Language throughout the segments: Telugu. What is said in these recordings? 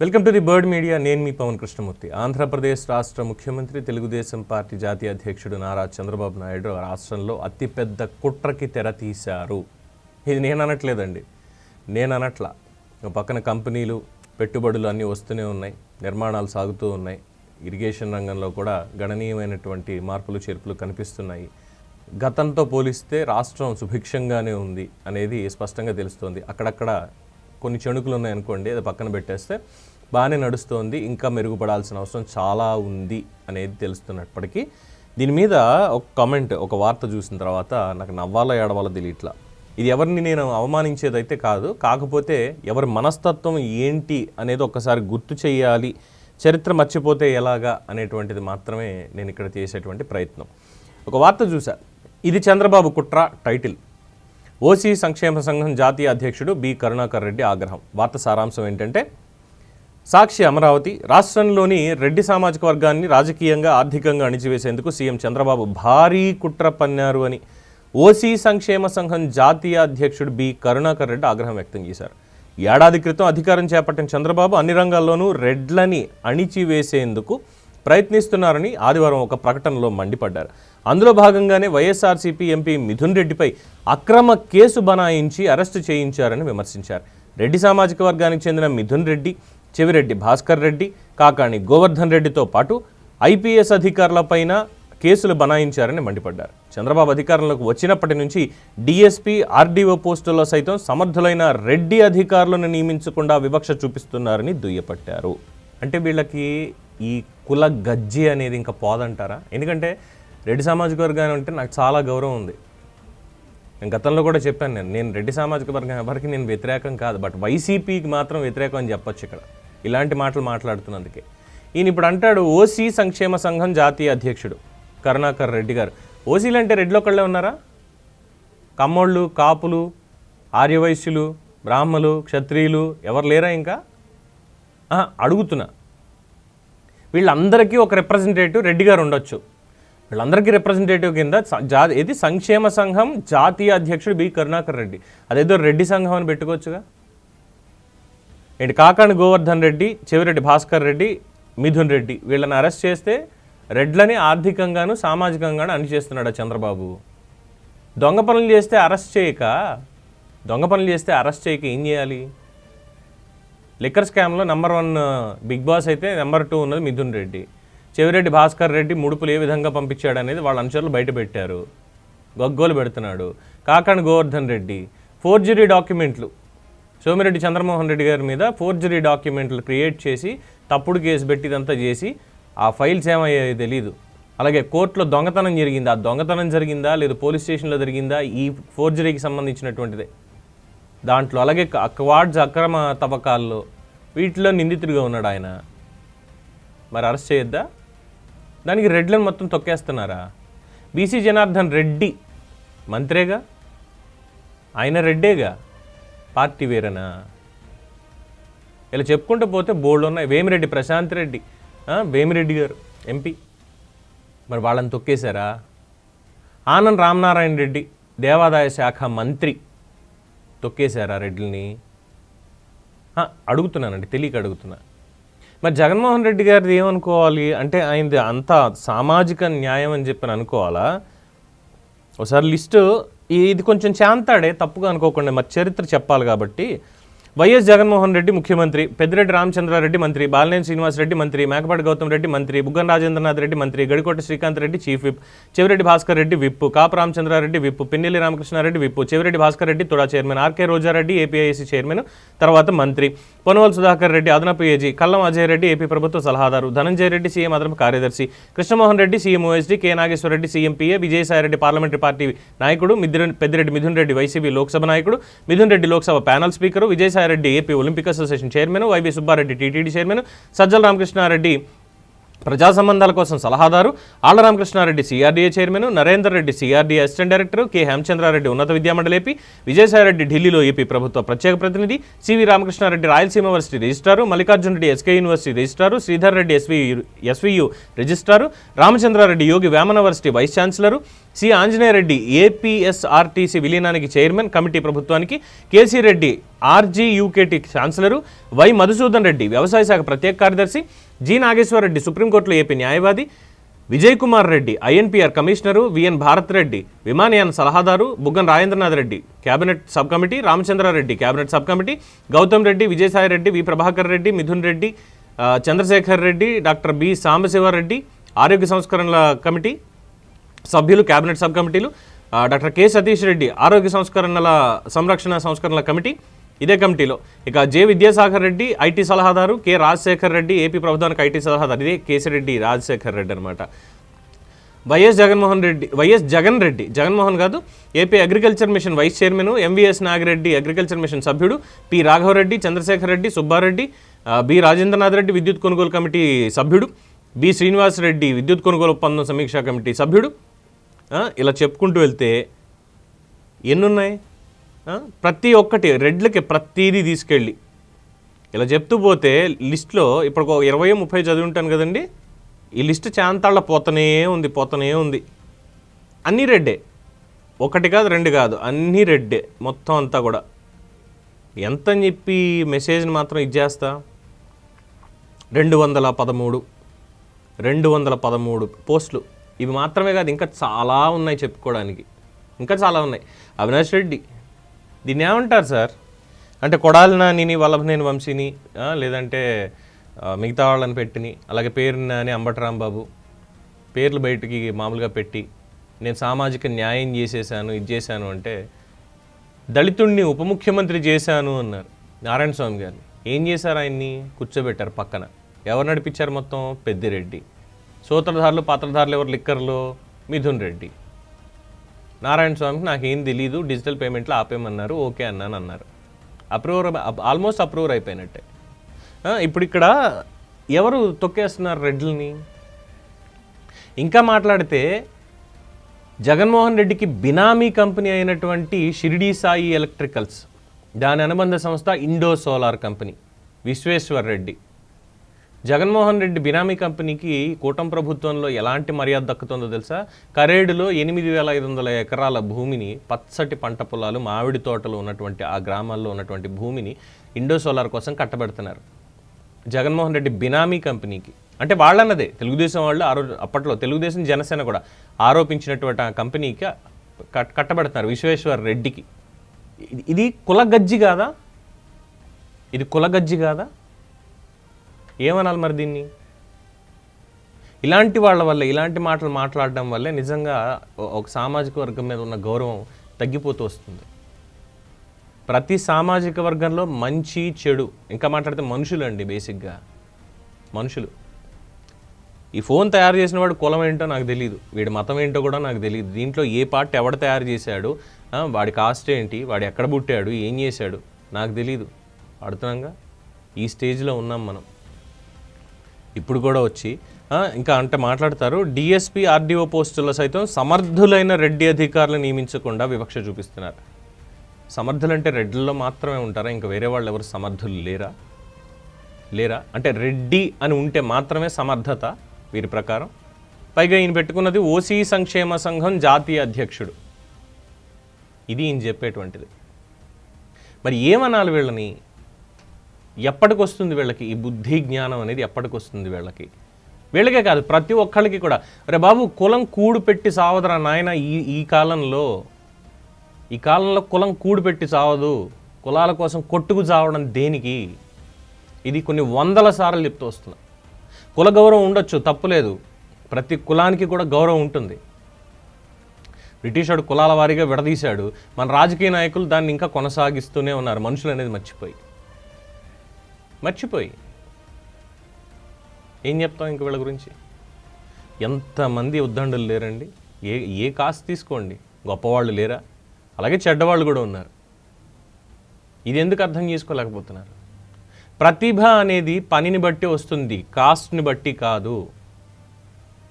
Welcome to the bird media. నేను మీ పవన్ కృష్ణమూర్తి. ఆంధ్రప్రదేశ్ రాష్ట్ర ముఖ్యమంత్రి తెలుగుదేశం పార్టీ జాతీయ అధ్యక్షుడు నారా చంద్రబాబు నాయుడు రాష్ట్రంలో అతిపెద్ద కుట్రకి తెర తీశారు. ఇది నేను అనట్లేదండి. నేను అనట్లా. పక్కన కంపెనీలు పెట్టుబడులు అన్నీ వస్తూనే ఉన్నాయి. నిర్మాణాలు సాగుతూ ఉన్నాయి. ఇరిగేషన్ రంగంలో కూడా గణనీయమైనటువంటి మార్పులు చేర్పులు కనిపిస్తున్నాయి. గతంతో పోలిస్తే రాష్ట్రం సుభిక్షంగానే ఉంది అనేది స్పష్టంగా తెలుస్తోంది. అక్కడక్కడ కొన్ని చెణుకులు ఉన్నాయనుకోండి అది పక్కన పెట్టేస్తే బాగానే నడుస్తోంది ఇంకా మెరుగుపడాల్సిన అవసరం చాలా ఉంది అనేది తెలుస్తున్నప్పటికీ దీని మీద ఒక కామెంట్ ఒక వార్త చూసిన తర్వాత నాకు నవ్వాలా ఏడవాలో తెలియట్లా. ఇది ఎవరిని నేను అవమానించేదైతే కాదు కాకపోతే ఎవరి మనస్తత్వం ఏంటి అనేది ఒక్కసారి గుర్తు చేయాలి చరిత్ర మర్చిపోతే ఎలాగా అనేటువంటిది మాత్రమే నేను ఇక్కడ చేసేటువంటి ప్రయత్నం. ఒక వార్త చూసా. ఇది చంద్రబాబు కుట్ర టైటిల్. ఓసీ సంక్షేమ సంఘం జాతీయ అధ్యక్షుడు బి. కరుణాకర్ రెడ్డి ఆగ్రహం. వార్త సారాంశం ఏంటంటే సాక్షి అమరావతి రాష్ట్రంలోని రెడ్డి సామాజిక వర్గాన్ని రాజకీయంగా ఆర్థికంగా అణిచివేసేందుకు సీఎం చంద్రబాబు భారీ కుట్ర పన్నారు అని ఓసీ సంక్షేమ సంఘం జాతీయ అధ్యక్షుడు బి. కరుణాకర్ రెడ్డి ఆగ్రహం వ్యక్తం చేశారు. ఏడాది క్రితం అధికారం చేపట్టిన చంద్రబాబు అన్ని రంగాల్లోనూ రెడ్లని అణిచివేసేందుకు ప్రయత్నిస్తున్నారని ఆదివారం ఒక ప్రకటనలో మండిపడ్డారు. అందులో భాగంగానే వైఎస్ఆర్సీపీ ఎంపీ మిథున్ రెడ్డిపై అక్రమ కేసు బనాయించి అరెస్టు చేయించారని విమర్శించారు. రెడ్డి సామాజిక వర్గానికి చెందిన మిథున్ రెడ్డి చెవిరెడ్డి భాస్కర్ రెడ్డి కాకాణి గోవర్ధన్ రెడ్డితో పాటు ఐపీఎస్ అధికారులపైన కేసులు బనాయించారని మండిపడ్డారు. చంద్రబాబు అధికారంలోకి వచ్చినప్పటి నుంచి డీఎస్పీ ఆర్డీఓ పోస్టుల్లో సైతం సమర్థులైన రెడ్డి అధికారులను నియమించకుండా వివక్ష చూపిస్తున్నారని దుయ్యపట్టారు. అంటే వీళ్ళకి ఈ కుల గజ్జి అనేది ఇంకా పోదంటారా? ఎందుకంటే రెడ్డి సామాజిక వర్గాన్ని అంటే నాకు చాలా గౌరవం ఉంది. నేను గతంలో కూడా చెప్పాను నేను నేను రెడ్డి సామాజిక వర్గం ఎవరికి నేను వ్యతిరేకం కాదు బట్ వైసీపీకి మాత్రం వ్యతిరేకం అని చెప్పొచ్చు ఇక్కడ. ఇలాంటి మాటలు మాట్లాడుతున్నందుకే. ఈయన ఇప్పుడు అంటాడు ఓసీ సంక్షేమ సంఘం జాతీయ అధ్యక్షుడు కరుణాకర్ రెడ్డి గారు. ఓసీలు అంటే రెడ్లో ఒకళ్ళే ఉన్నారా? కమ్మోళ్ళు కాపులు ఆర్యవైశ్యులు బ్రాహ్మలు క్షత్రియులు ఎవరు లేరా ఇంకా? ఆహా, అడుగుతున్నా. వీళ్ళందరికీ ఒక రిప్రజెంటేటివ్ రెడ్డి గారు ఉండొచ్చు. వీళ్ళందరికీ రిప్రజెంటేటివ్ కింద జా ఇది సంక్షేమ సంఘం జాతీయ అధ్యక్షుడు బి. కరుణాకర్ రెడ్డి. అదేదో రెడ్డి సంఘం అని పెట్టుకోవచ్చుగా? ఏంటి? కాకాని గోవర్ధన్ రెడ్డి చెవిరెడ్డి భాస్కర్ రెడ్డి మిథున్ రెడ్డి వీళ్ళని అరెస్ట్ చేస్తే రెడ్లని ఆర్థికంగాను సామాజికంగాను అణిచేస్తున్నాడు చంద్రబాబు? దొంగ పనులు చేస్తే అరెస్ట్ చేయక? దొంగ పనులు చేస్తే అరెస్ట్ చేయక ఏం చేయాలి? లిక్కర్ స్కామ్లో నెంబర్ వన్ బిగ్ బాస్ అయితే నెంబర్ టూ ఉన్నది మిథున్ రెడ్డి. చెవిరెడ్డి భాస్కర్ రెడ్డి ముడుపులు ఏ విధంగా పంపించాడు అనేది వాళ్ళ అనుచరులు బయటపెట్టారు గొగ్గోలు గగ్గోలు పెడుతున్నాడు. కాకాని గోవర్ధన్ రెడ్డి ఫోర్జరీ డాక్యుమెంట్లు. సోమిరెడ్డి చంద్రమోహన్ రెడ్డి గారి మీద ఫోర్జరీ డాక్యుమెంట్లు క్రియేట్ చేసి తప్పుడు కేసు పెట్టి ఇదంతా చేసి ఆ ఫైల్స్ ఏమయ్యాయో తెలియదు అలాగే కోర్టులో దొంగతనం జరిగిందా? ఆ దొంగతనం జరిగిందా? లేదా పోలీస్ స్టేషన్లో జరిగిందా? ఈ ఫోర్జరీకి సంబంధించినటువంటిదే. దాంట్లో అలాగే క- క్వాడ్స్ అక్రమ తవ్వకాల్లో వీటిలో నిందితుడిగా ఉన్నాడు ఆయన. మరి అరెస్ట్ చేయొద్దా? దానికి రెడ్లను మొత్తం తొక్కేస్తున్నారా? బీసీ జనార్దన్ రెడ్డి మంత్రేగా? ఆయన రెడ్డేగా? పార్టీ వేరేనా? ఇలా చెప్పుకుంటూ పోతే బోర్డు ఉన్నాయి. వేమిరెడ్డి ప్రశాంత్ రెడ్డి. వేమిరెడ్డి గారు ఎంపీ. మరి వాళ్ళని తొక్కేశారా? ఆనంద్ రామనారాయణ రెడ్డి దేవాదాయ శాఖ మంత్రి. తొక్కేశారా రెడ్డిని అడుగుతున్నానండి తెలియక అడుగుతున్నా. మరి జగన్మోహన్ రెడ్డి గారిది ఏమనుకోవాలి? అంటే ఆయనది అంతా సామాజిక న్యాయం అని చెప్పి అనుకోవాలా? ఒకసారి లిస్టు ఇది కొంచెం చాంతాడే తప్పుగా అనుకోకుండా మరి చరిత్ర చెప్పాలి కాబట్టి వైఎస్ జగన్మోహన్ రెడ్డి ముఖ్యమంత్రి పెద్దిరెడ్డి రామచంద్రారెడ్డి మంత్రి బాలినేని శ్రీనివాసరెడ్డి మంత్రి మేకపాటి గౌతమ్ రెడ్డి మంత్రి బుగ్గన రాజేంద్రనాథ్ రెడ్డి మంత్రి Gadikota Srikanth Reddy chief whip Chevireddy Bhaskar Reddy whip Kapu Ramachandra Reddy whip Pinnelli Ramakrishna Reddy whip Chevireddy Bhaskar Reddy TUDA chairman RK Roja Reddy APIC chairman తర్వాత మంత్రి పొనవల్ సుధాకర్ రెడ్డి అదనపు ఏజీ కల్లం అజయ్ రెడ్డి ఏపీ ప్రభుత్వ సలహాదారు ధనంజయ రెడ్డి సీఎం అదనపు కార్యదర్శి Krishnamohan Reddy CM OSD K Nageswara Reddy CM PA Vijayasai Reddy parliamentary party నాయకుడు మిద్దిరెడ్డి పెద్దిరెడ్డి మిథున్ రెడ్డి వైసీపీ లోక్సభ నాయకుడు Mithun Reddy Lok Sabha panel speaker Vijayasai Reddy AP Olympic association chairman YV Subba Reddy TTD chairman Sajjala Ramakrishna Reddy ప్రజా సంబంధాల కోసం సలహాదారు Alla Ramakrishna Reddy CRDA chairman Narender Reddy CRDA assistant director K Hemachandra Reddy ఉన్నత విద్యామండలి ఏపీ విజయసాయిరెడ్డి ఢిల్లీలో ఏపీ ప్రభుత్వ ప్రత్యేక ప్రతినిధి CV Ramakrishna Reddy Rayalaseema university registrar Mallikarjuna Reddy SK university registrar Sridhar Reddy SV SVU registrar Ramachandra Reddy Yogi Vemana university vice chancellor C Anjaneya Reddy APSRTC విలీనానికి chairman committee ప్రభుత్వానికి KC Reddy RGUKT chancellor Y Madhusudan Reddy వ్యవసాయ శాఖ ప్రత్యేక కార్యదర్శి జి నాగేశ్వర రెడ్డి సుప్రీంకోర్టులో ఏపీ న్యాయవాది. Vijay Kumar Reddy INPR commissioner. VN Bharat Reddy విమానయాన సలహాదారు. Buggana Rajendranath Reddy cabinet sub committee. Ramachandra Reddy cabinet sub committee. Gautam Reddy Vijayasai Reddy V Prabhakar Reddy Mithun Reddy Chandrasekhar Reddy doctor B Sambasiva Reddy ఆరోగ్య సంస్కరణల కమిటీ సభ్యులు కేబినెట్ సబ్ కమిటీలు డాక్టర్ కె సతీష్ రెడ్డి ఆరోగ్య సంస్కరణల సంరక్షణ సంస్కరణల కమిటీ ఇదే కమిటీలో. ఇక జె విద్యాసాగర్ రెడ్డి ఐటీ సలహాదారు కె రాజశేఖర్ రెడ్డి ఏపీ ప్రభుత్వానికి ఐటీ సలహాదారు. ఇదే కేసిరెడ్డి రాజశేఖర్ రెడ్డి అనమాట వైఎస్ జగన్మోహన్ రెడ్డి వైఎస్ జగన్ రెడ్డి జగన్మోహన్ కాదు AP agriculture mission vice chairman MVS Nagi Reddy agriculture mission సభ్యుడు పి రాఘవరెడ్డి చంద్రశేఖర్ రెడ్డి సుబ్బారెడ్డి బి రాజేంద్రనాథ్ రెడ్డి విద్యుత్ కొనుగోలు కమిటీ సభ్యుడు బి శ్రీనివాస్ రెడ్డి విద్యుత్ కొనుగోలు ఒప్పందం సమీక్షా కమిటీ సభ్యుడు. ఇలా చెప్పుకుంటూ వెళ్తే ఎన్నున్నాయి? ప్రతి ఒక్కటి రెడ్లకి ప్రతీది తీసుకెళ్ళి. ఇలా చెప్తూ పోతే లిస్ట్లో ఇప్పుడు ఒక ఇరవై ముప్పై చదివి ఉంటాను కదండి ఈ లిస్ట్ చాంతాళ్ళ పోతనే ఉంది పోతనే ఉంది. అన్నీ రెడ్డే ఒకటి కాదు రెండు కాదు అన్నీ రెడ్డే మొత్తం అంతా కూడా. ఎంత అని చెప్పి మెసేజ్ని మాత్రం ఇచ్చేస్తా? రెండు వందల పదమూడు రెండు వందల పదమూడు పోస్టులు. ఇవి మాత్రమే కాదు ఇంకా చాలా ఉన్నాయి చెప్పుకోవడానికి. ఇంకా చాలా ఉన్నాయి. అవినాష్ రెడ్డి దీన్ని ఏమంటారు సార్? అంటే కొడాలి నానిని వల్లభనేని వంశీని లేదంటే మిగతా వాళ్ళని పెట్టిని అలాగే పేరు నాని అంబటరాంబాబు పేర్లు బయటికి మామూలుగా పెట్టి నేను సామాజిక న్యాయం చేసేసాను ఇది చేశాను అంటే దళితుణ్ణి ఉప ముఖ్యమంత్రి చేశాను అన్నారు నారాయణ స్వామి గారిని ఏం చేశారు ఆయన్ని? కూర్చోబెట్టారు పక్కన. ఎవరు నడిపించారు మొత్తం? పెద్దిరెడ్డి. సూత్రధారులు పాత్రధారులు ఎవరు? లిక్కర్లో మిథున్ రెడ్డి. నారాయణ స్వామికి నాకు ఏం తెలీదు డిజిటల్ పేమెంట్లో ఆపేయమన్నారు ఓకే అన్నాను అన్నారు. అప్రూవర్ ఆల్మోస్ట్ అప్రూవర్ అయిపోయినట్టే. ఇప్పుడు ఇక్కడ ఎవరు తొక్కేస్తున్నారు రెడ్లని ఇంకా మాట్లాడితే జగన్మోహన్ రెడ్డికి బినామీ కంపెనీ అయినటువంటి షిరిడి సాయి ఎలక్ట్రికల్స్ దాని అనుబంధ సంస్థ Indo solar company Visweswar Reddy. Jaganmohan Reddy benami కంపెనీకి కూటమి ప్రభుత్వంలో ఎలాంటి మర్యాద దక్కుతుందో తెలుసా? కరేడులో ఎనిమిది వేల ఐదు వందల ఎకరాల భూమిని పచ్చటి పంట పొలాలు మామిడి తోటలు ఉన్నటువంటి ఆ గ్రామాల్లో ఉన్నటువంటి భూమిని ఇండో సోలార్ కోసం కట్టబెడుతున్నారు. జగన్మోహన్ రెడ్డి బినామీ కంపెనీకి. అంటే వాళ్ళన్నదే. తెలుగుదేశం వాళ్ళు ఆరో అప్పట్లో తెలుగుదేశం జనసేన కూడా ఆరోపించినటువంటి ఆ కంపెనీకి కట్ కట్టబెడుతున్నారు విశ్వేశ్వర్ రెడ్డికి. ఇది- కులగజ్జి కాదా? ఇది కులగజ్జి కాదా? ఏమనాలి మరి దీన్ని? ఇలాంటి వాళ్ళ వల్ల ఇలాంటి మాటలు మాట్లాడడం వల్లే నిజంగా ఒక సామాజిక వర్గం మీద ఉన్న గౌరవం తగ్గిపోతూ వస్తుంది. ప్రతి సామాజిక వర్గంలో మంచి చెడు ఇంకా మాట్లాడితే మనుషులు అండి బేసిక్గా. మనుషులు. ఈ ఫోన్ తయారు చేసిన వాడు కులం ఏంటో నాకు తెలియదు వీడి మతం ఏంటో కూడా నాకు తెలియదు దీంట్లో ఏ పార్ట్ ఎవడు తయారు చేశాడు? వాడి కాస్ట్ ఏంటి? వాడు ఎక్కడ పుట్టాడు? ఏం చేశాడు? నాకు తెలియదు అడుతున్నాగా ఈ స్టేజ్లో ఉన్నాం మనం. ఇప్పుడు కూడా వచ్చి ఇంకా అంటే మాట్లాడతారు డిఎస్పి ఆర్డీఓ పోస్టుల్లో సైతం సమర్థులైన రెడ్డి అధికారులు నియమించకుండా వివక్ష చూపిస్తున్నారు. సమర్థులంటే రెడ్లలో మాత్రమే ఉంటారా? ఇంకా వేరే వాళ్ళు ఎవరు సమర్థులు లేరా? లేరా? అంటే రెడ్డి అని ఉంటే మాత్రమే సమర్థత వీరి ప్రకారం. పైగా ఈయన పెట్టుకున్నది ఓసీ సంక్షేమ సంఘం జాతీయ అధ్యక్షుడు. ఇది ఈయన చెప్పేటువంటిది. మరి ఏమనాలి వీళ్ళని? ఎప్పటికి వస్తుంది వీళ్ళకి? ఈ బుద్ధి జ్ఞానం అనేది ఎప్పటికి వస్తుంది వీళ్ళకి? వీళ్ళకే కాదు ప్రతి ఒక్కళ్ళకి కూడా. అరే బాబు కులం కూడు పెట్టి సావదురా నాయన ఈ ఈ కాలంలో. ఈ కాలంలో కులం కూడు పెట్టి సావదు. కులాల కోసం కొట్టుకు చావడం దేనికి? ఇది కొన్ని వందల సార్లు చెప్తూ వస్తున్నా. కుల గౌరవం ఉండొచ్చు తప్పులేదు ప్రతి కులానికి కూడా గౌరవం ఉంటుంది. బ్రిటిషాడు కులాల వారీగా విడదీశాడు. మన రాజకీయ నాయకులు దాన్ని ఇంకా కొనసాగిస్తూనే ఉన్నారు. మనుషులు అనేది మర్చిపోయి. మర్చిపోయి. ఏం చెప్తాం ఇంక వీళ్ళ గురించి? ఎంతమంది ఉద్దండులు లేరండి? ఏ ఏ కాస్ట్ తీసుకోండి. గొప్పవాళ్ళు లేరా? అలాగే చెడ్డవాళ్ళు కూడా ఉన్నారు. ఇది ఎందుకు అర్థం చేసుకోలేకపోతున్నారు? ప్రతిభ అనేది పనిని బట్టి వస్తుంది. కాస్ట్ని బట్టి కాదు.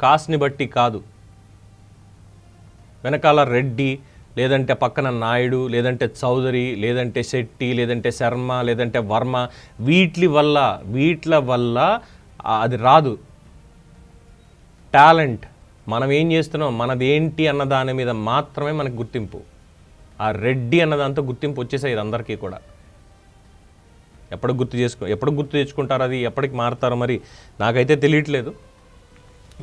కాస్ట్ని బట్టి కాదు. వెనకాల రెడ్డి లేదంటే పక్కన నాయుడు లేదంటే చౌదరి లేదంటే శెట్టి లేదంటే శర్మ లేదంటే వర్మ వీటి వల్ల వీట్ల వల్ల అది రాదు. టాలెంట్. మనం ఏం చేస్తున్నాం? మనదేంటి అన్న దాని మీద మాత్రమే మనకు గుర్తింపు. ఆ రెడ్డి అన్న దాంతో గుర్తింపు వచ్చేసాయి ఇది అందరికీ కూడా. ఎప్పుడు గుర్తు చేసుకో ఎప్పుడు గుర్తు తెచ్చుకుంటారు అది? ఎప్పటికి మారుతారో మరి నాకైతే తెలియట్లేదు.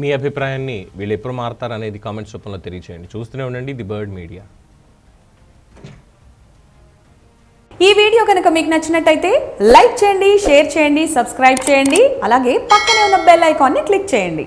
మీ అభిప్రాయాన్ని వీళ్ళు ఎప్పుడు మారుతారు అనేది కామెంట్స్ రూపంలో తెలియచేయండి. చూస్తూనే ఉండండి ది బర్డ్ మీడియా. ఈ వీడియో కనుక మీకు నచ్చినట్టయితే లైక్ చేయండి షేర్ చేయండి సబ్స్క్రైబ్ చేయండి అలాగే పక్కనే ఉన్న బెల్ ఐకాన్ని క్లిక్ చేయండి.